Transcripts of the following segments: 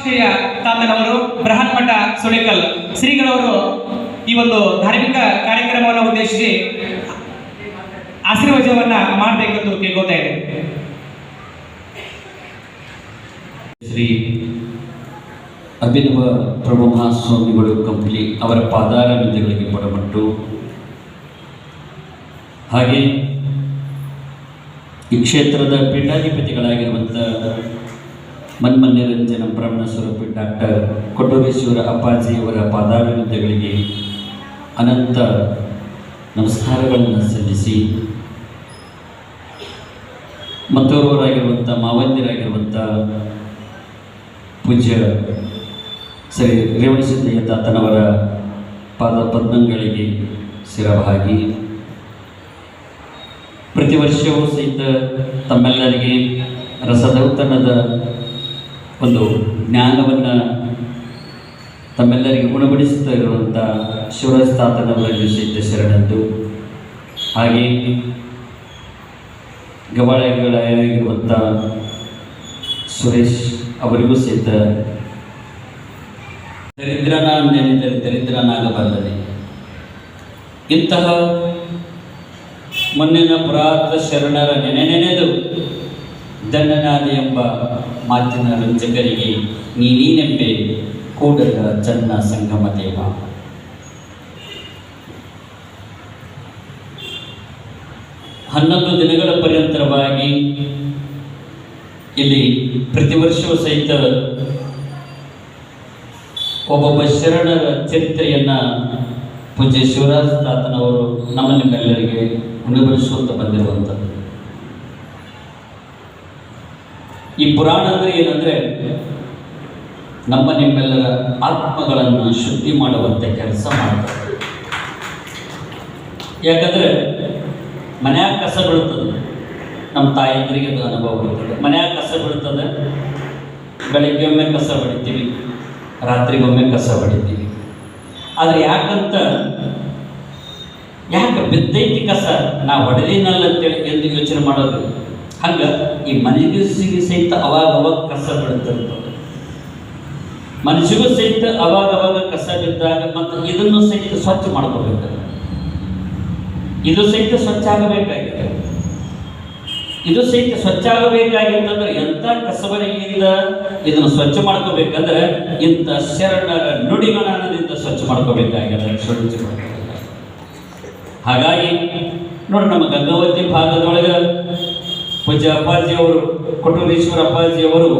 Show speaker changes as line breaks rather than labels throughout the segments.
ಶ್ರೀಯ ತಾತನವರು ಬೃಹನ್ಮಠ ಸುಳಿಕಲ್. ಶ್ರೀಗಳವರು ಈ ಒಂದು ಧಾರ್ಮಿಕ ಕಾರ್ಯಕ್ರಮವನ್ನು ಉದ್ದೇಶಿಸಿ ಆಶೀರ್ವಚನವನ್ನ ಮಾಡಬೇಕೆಂದು ಕೇಳ್ಕೋತಾ ಇದೆ
ಶ್ರೀ ಅಭಿನವ ಪ್ರಭು ಮಹಾಸ್ವಾಮಿಗಳು ಕಂಪ್ಲಿ ಅವರ ಪಾದಾರ ಬಿಂದುಗಳಿಗೆ ಪಡಮಟ್ಟು ಹಾಗೆ ಈ ಕ್ಷೇತ್ರದ ಪೀಠಾಧಿಪತಿಗಳಾಗಿರುವಂಥ ಮನ್ಮನ್ಯರಂಜನ ಬ್ರಹ್ಮ ಸ್ವರೂಪಿ ಡಾಕ್ಟರ್ ಕೊಟ್ಟೋರೇಶ್ವರ ಅಪ್ಪಾಜಿಯವರ ಪಾದಾಭಿವೃದ್ಧಿಗಳಿಗೆ ಅನಂತ ನಮಸ್ಕಾರಗಳನ್ನು ಸಲ್ಲಿಸಿ, ಮತ್ತೋರ್ವರಾಗಿರುವಂಥ ಮಾವಂದಿರಾಗಿರುವಂಥ ಪೂಜ್ಯ ಸರಿ ರೇವಣಸಿದ್ದಯ್ಯ ತಾತನವರ ಪಾದ ಪದ್ಮಗಳಿಗೆ ಸಿರಭಾಗಿ ಪ್ರತಿ ವರ್ಷವೂ ಸಹಿತ ತಮ್ಮೆಲ್ಲರಿಗೆ ರಸದೌತಣದ ಒಂದು ಜ್ಞಾನವನ್ನು ತಮ್ಮೆಲ್ಲರಿಗೆ ಗುಣಪಡಿಸುತ್ತಾ ಇರುವಂಥ ಶಿವರಾಜ್ ಸಿದ್ಧ ಶರಣದ್ದು ಹಾಗೆ ಗವಾಳಗಳಾಗಿರುವಂಥ ಸುರೇಶ್ ಅವರಿಗೂ ಸಿದ್ಧ. ದರಿದ್ರನ ನೆನೆದರೆ ದರಿದ್ರನಾಗಬಲ್ಲದೆ ಇಂತಹ ಮಣ್ಣಿನ ಪುರಾತ ಶರಣರ ನೆನೆ ನೆನೆದು ದಂಡನಾದ ಎಂಬ ಮಾತಿನ ರಂಜಕರಿಗೆ ನೀನೇನೆಂಬೆ ಕೂಡದ ಚನ್ನ ಸಂಗಮ ದೇವ. ಹನ್ನೊಂದು ದಿನಗಳ ಪರ್ಯಂತರವಾಗಿ ಇಲ್ಲಿ ಪ್ರತಿ ವರ್ಷವೂ ಸಹಿತ ಒಬ್ಬೊಬ್ಬ ಶರಣರ ಚರಿತ್ರೆಯನ್ನು ಪೂಜ್ಯ ಶಿವರಾಜ ತಾತನವರು ನಮ್ಮ ನಿಮ್ಮೆಲ್ಲರಿಗೆ ಅನುಭವಿಸುವಂತ ಬಂದಿರುವಂಥದ್ದು ಈ ಪುರಾಣ ಅಂದರೆ ಏನಂದ್ರೆ ನಮ್ಮ ನಿಮ್ಮೆಲ್ಲರ ಆತ್ಮಗಳನ್ನು ಶುದ್ಧಿ ಮಾಡುವಂತೆ ಕೆಲಸ ಮಾಡ್ತಾರೆ ಯಾಕಂದ್ರೆ ಮನ್ಯಾಗ ಕಸ ಬೀಳ್ತದೆ. ನಮ್ಮ ತಾಯಂದ್ರಿಗೆ ಅದು ಅನುಭವ ಬರ್ತದೆ. ಮನ್ಯಾಗ ಕಸ ಬೀಳ್ತದೆ. ಬೆಳಿಗ್ಗೆ ಒಮ್ಮೆ ಕಸ ಹೊಡಿತೀವಿ ರಾತ್ರಿಗೊಮ್ಮೆ ಕಸ ಹೊಡಿತೀವಿ ಆದರೆ ಯಾಕಂತ ಯಾಕೆ ಬಿದ್ದೈತಿ ಕಸ? ನಾ ಹೊಡೆದಿನಲ್ಲ ಅಂತೇಳಿ ಎಂದು ಯೋಚನೆ ಮಾಡೋದು ಹಂಗೆ ಈ ಮನೆಗೂ ಸಹಿತ ಅವಾಗ ಅವಾಗ ಕಸ ಬಿಡುತ್ತಂತ ಮನುಷ್ಯಗೂ ಸಹಿತ ಅವಾಗ ಅವಾಗ ಕಸ ಬಿದ್ದಾಗ ಮತ್ತು ಇದನ್ನು ಸಹಿತ ಸ್ವಚ್ಛ ಮಾಡ್ಕೋಬೇಕು ಇದು ಸಹಿತ ಸ್ವಚ್ಛ ಆಗಬೇಕಾಗಿದೆ ಇದು ಸಹಿತ ಸ್ವಚ್ಛ ಆಗಬೇಕಾಗಿತ್ತಂದ್ರೆ ಎಂಥ ಕಸಬರಿಗೆಯಿಂದ ಇದನ್ನು ಸ್ವಚ್ಛ ಮಾಡ್ಕೋಬೇಕಂದ್ರೆ ಇಂಥ ಶರಣರ ಮಾಡ್ಕೋಬೇಕಾಗಿದೆ. ಸ್ವಚ್ಛ ಮಾಡ್ಕೋಬೇಕಾಗಿದೆ. ಹಾಗಾಗಿ ನೋಡಿ ನಮ್ಮ ಗಂಗಾವತಿ ಭಾಗದೊಳಗೆ ಪೂಜ್ಯ ಅಪ್ಪಾಜಿಯವರು ಕೊಟ್ಟೂರೇಶ್ವರ ಅಪ್ಪಾಜಿಯವರು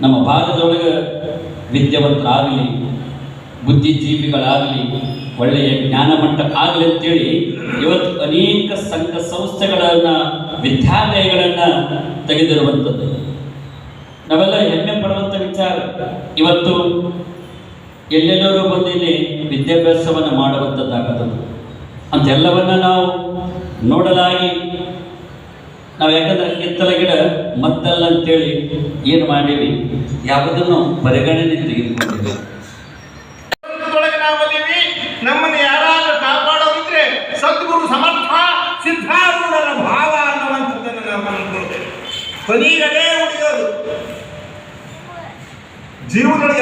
ನಮ್ಮ ಭಾಗದೊಳಗೆ ವಿದ್ಯಾವಂತರಾಗಲಿ, ಬುದ್ಧಿಜೀವಿಗಳಾಗಲಿ, ಒಳ್ಳೆಯ ಜ್ಞಾನಮಟ್ಟ ಆಗಲಿ ಅಂತೇಳಿ ಇವತ್ತು ಅನೇಕ ಸಂಘ ಸಂಸ್ಥೆಗಳನ್ನು, ವಿದ್ಯಾಲಯಗಳನ್ನು ತೆಗೆದಿರುವಂಥದ್ದು. ನಾವೆಲ್ಲ ಹೆಮ್ಮೆ ಪಡುವಂಥ ವಿಚಾರ. ಇವತ್ತು ಎಲ್ಲೆಲ್ಲರೂ ಬಂದು ಇಲ್ಲಿ ವಿದ್ಯಾಭ್ಯಾಸವನ್ನು ಮಾಡುವಂಥದ್ದಾಗುತ್ತದೆ ಅಂತೆಲ್ಲವನ್ನ ನಾವು ನೋಡಲಾಗಿ ನಾವು ಯಾಕಂದ್ರೆ ಕಿತ್ತಲ ಗಿಡ ಮದ್ದಲ್ಲ ಅಂತೇಳಿ ಏನು ಮಾಡೀವಿ ಯಾವುದನ್ನು ಪರಿಗಣನೆ
ತೆಗೆದುಕೊಂಡಿದ್ದೇವೆ ನಮ್ಮನ್ನು ಯಾರಾದರೂ ಕಾಪಾಡೋದಿದ್ರೆ ಸದ್ಗುರು ಸಮರ್ಥ ಭಾವ ನಾವು ಉಳಿಯೋದು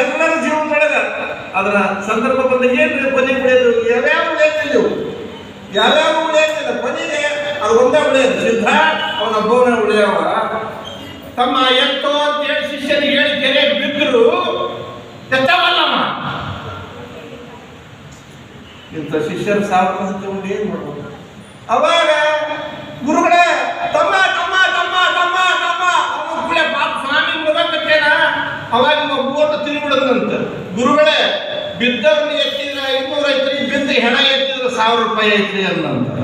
ಎಲ್ಲರ ಜೀವನದೊಳಗ ಅದರ ಸಂದರ್ಭ ಬಂದ ಏನ್ರಿ ಕೊನೆ ಉಳಿಯೋದು ಯಾವ್ಯಾವ ಉಳಿಯೋದಿಲ್ಲ. ಯಾವ್ಯಾವ ಉಳಿಯೋದಿಲ್ಲ ಕೊನೆಗೆ ಅದು ಒಂದೇ ಉಳಿಯೋದು ಸಿದ್ಧ ಅವನ ಬೋನ ಉಳಿಯವ ತಮ್ಮ ಎತ್ತೋ ಅಂತೇಳಿ ಶಿಷ್ಯನಿಗೆ ಹೇಳಿ ಕೆರೆ ಬಿದ್ದರು ಎತ್ತವಲ್ಲಮ್ಮ ಇಂಥ ಶಿಷ್ಯರು ಸಾವಿರ ಹಂಚಿಕೊಂಡು ಏನು ಮಾಡ್ಬೋದು ಅವಾಗ ಗುರುಗಳೇ ತಮ್ಮ ತಮ್ಮ ತಮ್ಮ ತಮ್ಮ ತಮ್ಮ. ಅವನು ಕೂಡ ಪಾಪ ಸ್ವಾಮಿ ಮುಗಬೇಕೇನ ಅವಾಗ ನಿಮ್ಮ ಬೋಟ್ ತಿನ್ಬಿಡದಂತ ಗುರುಗಳೇ ಬಿದ್ದವ್ರನ್ನ ಎತ್ತಿದ್ರೆ ಐನೂರು ಐತ್ರಿ ಬಿದ್ದ ಹೆಣ ಎತ್ತಿದ್ರೆ ಸಾವಿರ ರೂಪಾಯಿ ಐತ್ರಿ ಅನ್ನಂತ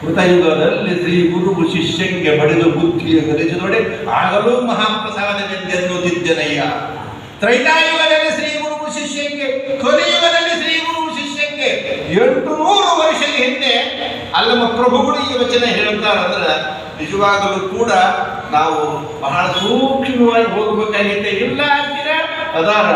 ಕೃತಯುಗದಲ್ಲಿ ಶ್ರೀ ಗುರು ಶಿಷ್ಯಂಗೆ ಬಡಿದು ಬುದ್ಧಿಯ ಗರಿಸಿದೊಡೆ ಆಗಲೂ ಮಹಾಪ್ರಸಾದವೆಂದೆನ್ನುತ್ತಿದ್ದೆನಯ್ಯ ತ್ರೈತಾಯುಗದಲ್ಲಿ ಶ್ರೀ ಗುರು ಶಿಷ್ಯಂಗೆ ಕೊನೆಯುಗದಲ್ಲಿ ಶ್ರೀ ಗುರು ಶಿಷ್ಯಂಗೆ ಎಂಟು ನೂರು ವರ್ಷದ ಹಿಂದೆ ಅಲ್ಲಮ್ಮ ಪ್ರಭುಗಳು ಈ ವಚನ ಹೇಳ್ತಾರಂದ್ರೆ, ನಿಜವಾಗಲೂ ಕೂಡ ನಾವು ಬಹಳ ಸೂಕ್ಷ್ಮವಾಗಿ ಹೋಗಬೇಕಾಗಿತ್ತೆ. ಇಲ್ಲ ಅದಾರ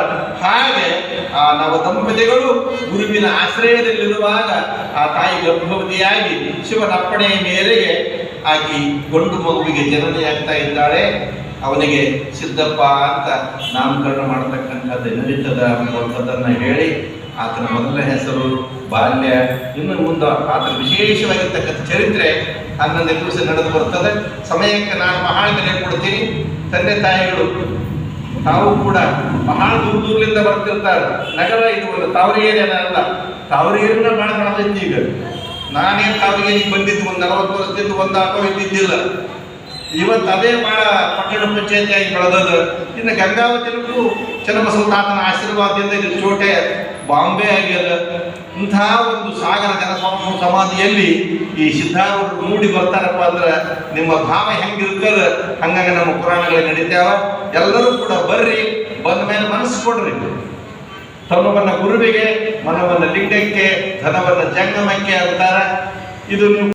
ಹಾಗೆ, ಆ, ನವ ದಂಪತಿಗಳು ಗುರುವಿನ ಆಶ್ರಯದಲ್ಲಿರುವಾಗ ಆ ತಾಯಿ ಗರ್ಭವತಿಯಾಗಿ ಶಿವನ ಅಪ್ಪಣೆಯ ಮೇರೆಗೆ ಆಕಿ ಗೊಂಡು ಮಗುವಿಗೆ ಜನನೆಯಾಗ್ತಾ ಇದ್ದಾಳೆ. ಅವನಿಗೆ, ಸಿದ್ದಪ್ಪ ಅಂತ ನಾಮಕರಣ ಮಾಡತಕ್ಕಂಥದ್ದು ನಡೀತದ ಅನ್ನುವಂಥದ್ದನ್ನು ಹೇಳಿ ಆತನ ಮೊದಲ ಹೆಸರು, ಬಾಲ್ಯ, ಇನ್ನು ಮುಂದೆ ಆತನ ವಿಶೇಷವಾಗಿರ್ತಕ್ಕಂಥ ಚರಿತ್ರೆ ಹನ್ನೊಂದು ದಿವಸ ನಡೆದು ಬರ್ತದೆ. ಸಮಯಕ್ಕೆ ನಾನು ಮಹಾಳಿಗೆ ಕೊಡ್ತೀನಿ. ತಂದೆ ತಾಯಿಗಳು ತಾವು ಕೂಡ ಬಹಳ ದೂರ ದೂರದಿಂದ ಬರ್ತಿರ್ತಾರೆ. ನಗರ ಇದು ಒಂದು ತಾವರಿಗೇರಿ ಅಲ್ಲ. ತಾವರಿಗೇರಿನ ಭಾಳ ಬೆಳೆದೈತಿ ಈಗ. ನಾನೇನು ತಾವರಿಗೇರಿಗೆ ಬಂದಿದ್ದು ಒಂದು ನಲವತ್ತು ವರ್ಷದಿಂದ ಒಂದು ಆಟೋ ಇದ್ದಿದ್ದಿಲ್ಲ. ಇವತ್ತು ಅದೇ ಬಹಳ ಪಟ್ಟಣ ಪಂಚಾಯತಿಯಾಗಿ ಬೆಳೆದದ ಇನ್ನು ಗಂಗಾವತಿಗೂ ಚನ್ನಬಸವ ತಾತನ ಆಶೀರ್ವಾದದಿಂದ ಇದು ಚೋಟೆ ಬಾಂಬೆ ಆಗ್ಯದ ಇಂಥ ಒಂದು ಸಾಗರ ಜನಸ್ವಾಮಿ ಸಮಾಧಿಯಲ್ಲಿ ಈ ಸಿದ್ಧಾರೂಢರು ಮೂಡಿ ಬರ್ತಾರಪ್ಪ ಅಂದ್ರೆ ನಿಮ್ಮ ಭಾವ ಹೆಂಗಿರ್ತದ ಹಂಗಾಗಿ ನಮ್ಮ ಪುರಾಣಗಳು ನಡೀತಾವ ಎಲ್ಲರೂ ಕೂಡ ಬರ್ರಿ, ಬಂದ ಮೇಲೆ ಮನಸ್ಸು ಕೊಡ್ರಿ. ತಮ್ಮವನ್ನ ಗುರುವಿಗೆ ಮನವನ್ನ ಲಿಂಗಕ್ಕೆ ಧನವನ್ನ ಜಂಗಮಕ್ಕೆ ಅಂತಾರ. ಇದು